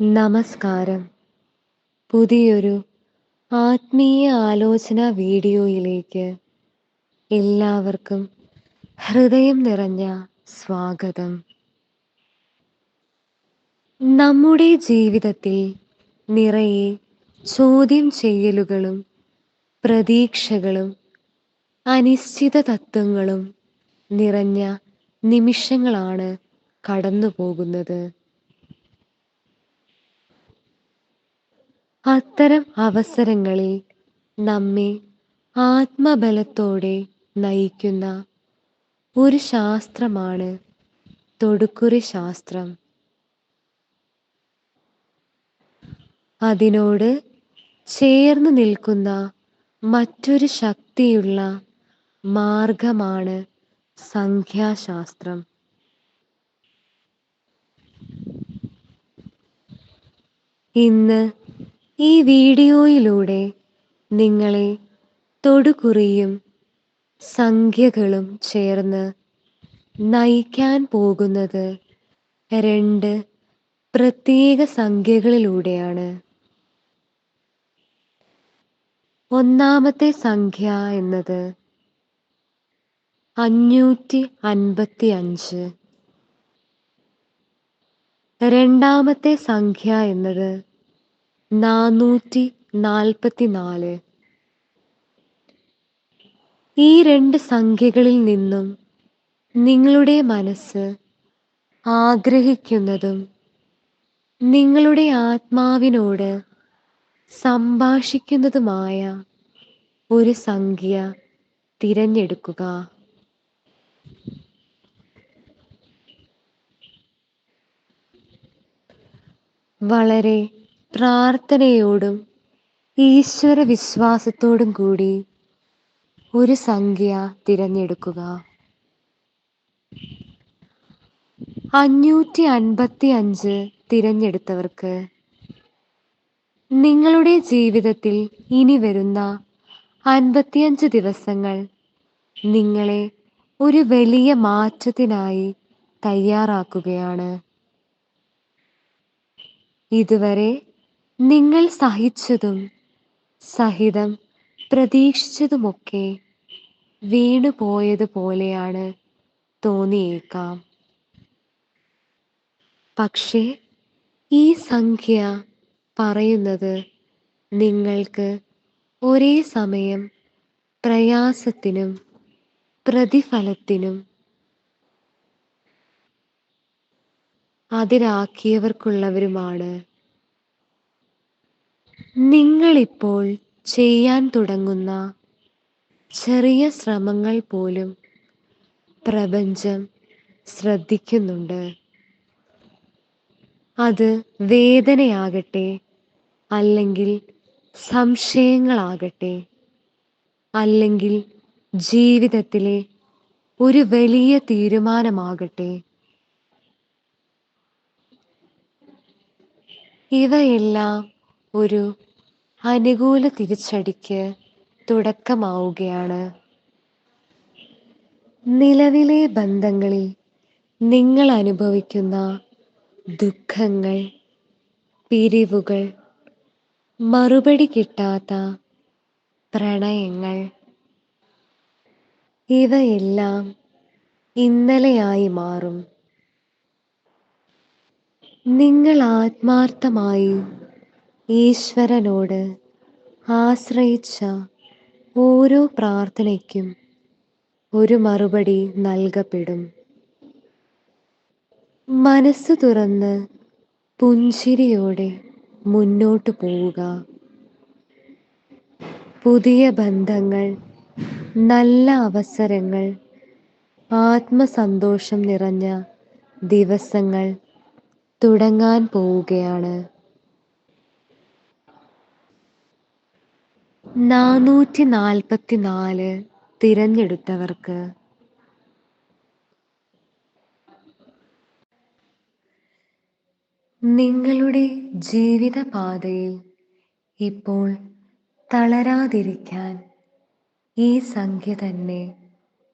നമസ്കാരം. പുതിയൊരു ആത്മീയ ആലോചന വീഡിയോയിലേക്ക് എല്ലാവർക്കും ഹൃദയം നിറഞ്ഞ സ്വാഗതം. നമ്മുടെ ജീവിതത്തിൽ നിറയെ ചോദ്യം ചെയ്യലുകളും പ്രതീക്ഷകളും അനിശ്ചിത തത്വങ്ങളും നിറഞ്ഞ നിമിഷങ്ങളാണ് കടന്നു പോകുന്നത് അത്തരം അവസരങ്ങളിൽ നമ്മെ ആത്മബലത്തോടെ നയിക്കുന്ന ഒരു ശാസ്ത്രമാണ് തൊടുക്കുറി ശാസ്ത്രം. അതിനോട് ചേർന്ന് നിൽക്കുന്ന മറ്റൊരു ശക്തിയുള്ള മാർഗമാണ് സംഖ്യാശാസ്ത്രം. ഇന്ന് ഈ വീഡിയോയിലൂടെ നിങ്ങളെ തൊടുകുറിയും സംഖ്യകളും ചേർന്ന് നയിക്കാൻ പോകുന്നത് രണ്ട് പ്രത്യേക സംഖ്യകളിലൂടെയാണ്. ഒന്നാമത്തെ സംഖ്യ എന്നത് അഞ്ഞൂറ്റി അൻപത്തി അഞ്ച് രണ്ടാമത്തെ സംഖ്യ എന്നത് നാനൂറ്റി നാൽപ്പത്തി നാല് ഈ രണ്ട് സംഖ്യകളിൽ നിന്നും നിങ്ങളുടെ മനസ്സ് ആഗ്രഹിക്കുന്നതും നിങ്ങളുടെ ആത്മാവിനോട് സംഭാഷിക്കുന്നതുമായ ഒരു സംഖ്യ തിരഞ്ഞെടുക്കുക. വളരെ പ്രാർത്ഥനയോടും ഈശ്വര വിശ്വാസത്തോടും കൂടി ഒരു സംഖ്യ തിരഞ്ഞെടുക്കുക. അഞ്ഞൂറ്റി അൻപത്തി അഞ്ച് തിരഞ്ഞെടുത്തവർക്ക് നിങ്ങളുടെ ജീവിതത്തിൽ ഇനി വരുന്ന അൻപത്തിയഞ്ച് ദിവസങ്ങൾ നിങ്ങളെ ഒരു വലിയ മാറ്റത്തിനായി തയ്യാറാക്കുകയാണ്. ഇതുവരെ നിങ്ങൾ സഹിച്ചതും സഹിതം പ്രതീക്ഷിച്ചതുമൊക്കെ വീണുപോയതുപോലെയാണ് തോന്നിയേക്കാം. പക്ഷേ ഈ സംഖ്യ പറയുന്നത് നിങ്ങൾക്ക് ഒരേ സമയം പ്രയാസത്തിനും പ്രതിഫലത്തിനും അതിരാക്കിയവർക്കുള്ളവരുമാണ്. നിങ്ങളിപ്പോൾ ചെയ്യാൻ തുടങ്ങുന്ന ചെറിയ ശ്രമങ്ങൾ പോലും പ്രപഞ്ചം ശ്രദ്ധിക്കുന്നുണ്ട്. അത് വേദനയാകട്ടെ അല്ലെങ്കിൽ സംശയങ്ങളാകട്ടെ അല്ലെങ്കിൽ ജീവിതത്തിലെ ഒരു വലിയ തീരുമാനമാകട്ടെ. ഇവയെല്ലാം ഒരു അനുകൂല തിരിച്ചടിക്ക് തുടക്കമാവുകയാണ്. നിലവിലെ ബന്ധങ്ങളിൽ നിങ്ങൾ അനുഭവിക്കുന്ന ദുഃഖങ്ങൾ പിരിവുകൾ മറുപടി കിട്ടാത്ത പ്രണയങ്ങൾ ഇവയെല്ലാം ഇന്നലെയായി മാറും. നിങ്ങൾ ആത്മാർത്ഥമായി ഈശ്വരനോട് ആശ്രയിച്ച ഓരോ പ്രാർത്ഥനയ്ക്കും ഒരു മറുപടി നൽകപ്പെടും. മനസ്സ് തുറന്ന് പുഞ്ചിരിയോടെ മുന്നോട്ട് പോവുക. പുതിയ ബന്ധങ്ങൾ നല്ല അവസരങ്ങൾ ആത്മസന്തോഷം നിറഞ്ഞ ദിവസങ്ങൾ തുടങ്ങാൻ പോവുകയാണ്. നാനൂറ്റി നാൽപ്പത്തി നാല് തിരഞ്ഞെടുത്തവർക്ക്. നിങ്ങളുടെ ജീവിതപാതയിൽ ഇപ്പോൾ തളരാതിരിക്കാൻ ഈ സംഖ്യ തന്നെ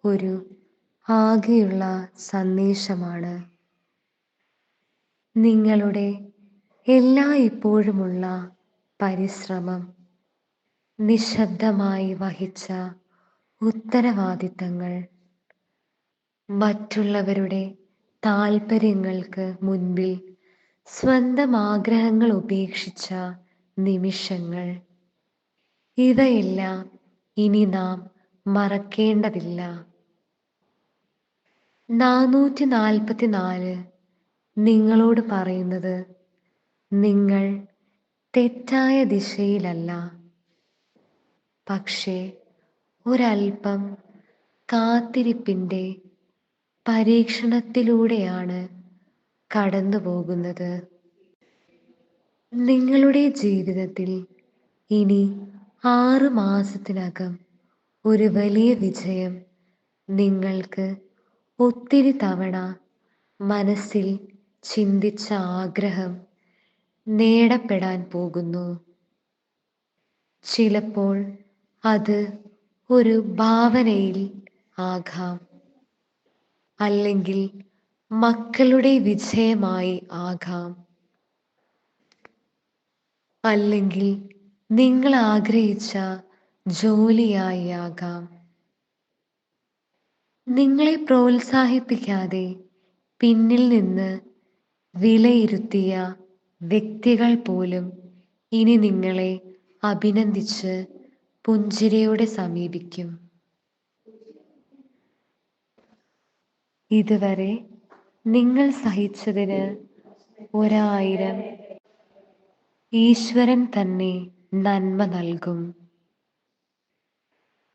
ഒരു ആകെയുള്ള സന്ദേശമാണ്. നിങ്ങളുടെ എല്ലാ ഇപ്പോഴുമുള്ള പരിശ്രമം നിശബ്ദമായി വഹിച്ച ഉത്തരവാദിത്തങ്ങൾ. മറ്റുള്ളവരുടെ താൽപ്പര്യങ്ങൾക്ക് മുൻപിൽ സ്വന്തം ആഗ്രഹങ്ങൾ ഉപേക്ഷിച്ച നിമിഷങ്ങൾ. ഇവയെല്ലാം ഇനി നാം മറക്കേണ്ടതില്ല. നാനൂറ്റി നാൽപ്പത്തിനാല് നിങ്ങളോട് പറയുന്നത് നിങ്ങൾ തെറ്റായ ദിശയിലല്ല. പക്ഷേ ഒരൽപ്പം കാത്തിരിപ്പിന്റെ പരീക്ഷണത്തിലൂടെയാണ് കടന്നു പോകുന്നത്. നിങ്ങളുടെ ജീവിതത്തിൽ ഇനി ആറ് മാസത്തിനകം ഒരു വലിയ വിജയം നിങ്ങൾക്ക് ഒത്തിരി തവണ മനസ്സിൽ ചിന്തിച്ച ആഗ്രഹം നേടപ്പെടാൻ പോകുന്നു. ചിലപ്പോൾ അത് ഒരു ഭാവനയിൽ ആകാം. അല്ലെങ്കിൽ മക്കളുടെ വിജയമായി ആകാം. അല്ലെങ്കിൽ നിങ്ങൾ ആഗ്രഹിച്ച ജോലിയായി ആകാം. നിങ്ങളെ പ്രോത്സാഹിപ്പിക്കാതെ പിന്നിൽ നിന്ന് വിലയിരുത്തിയ വ്യക്തികൾ പോലും ഇനി നിങ്ങളെ അഭിനന്ദിച്ച് പുഞ്ചിരിയോടെ സമീപിക്കും. ഇതുവരെ നിങ്ങൾ സഹിച്ചതിന് ഒരായിരം ഈശ്വരൻ തന്നെ നന്മ നൽകും.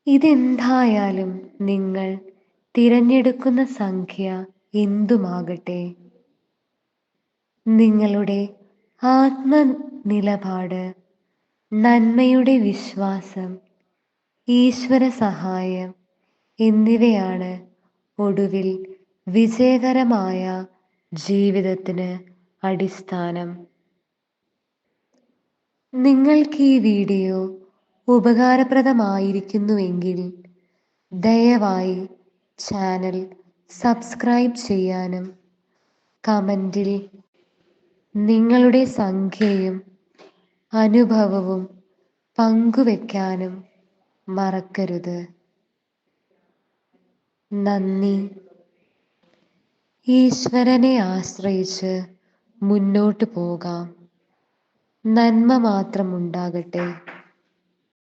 ഇതെന്തായാലും നിങ്ങൾ തിരഞ്ഞെടുക്കുന്ന സംഖ്യ എന്തുമാകട്ടെ? നിങ്ങളുടെ ആത്മനിലപാട് നന്മയുടെ വിശ്വാസം ഈശ്വര സഹായം എന്നിവയാണ് ഒടുവിൽ വിജയകരമായ ജീവിതത്തിന് അടിസ്ഥാനം. നിങ്ങൾക്ക് ഈ വീഡിയോ ഉപകാരപ്രദമായിരിക്കുന്നുവെങ്കിൽ ദയവായി ചാനൽ സബ്സ്ക്രൈബ് ചെയ്യാനും കമന്റിൽ നിങ്ങളുടെ സംഖ്യയും അനുഭവവും പങ്കുവെക്കാനും മറക്കരുത്. നന്ദി. ഈശ്വരനെ ആശ്രയിച്ച് മുന്നോട്ട് പോകാം. നന്മ മാത്രം ഉണ്ടാകട്ടെ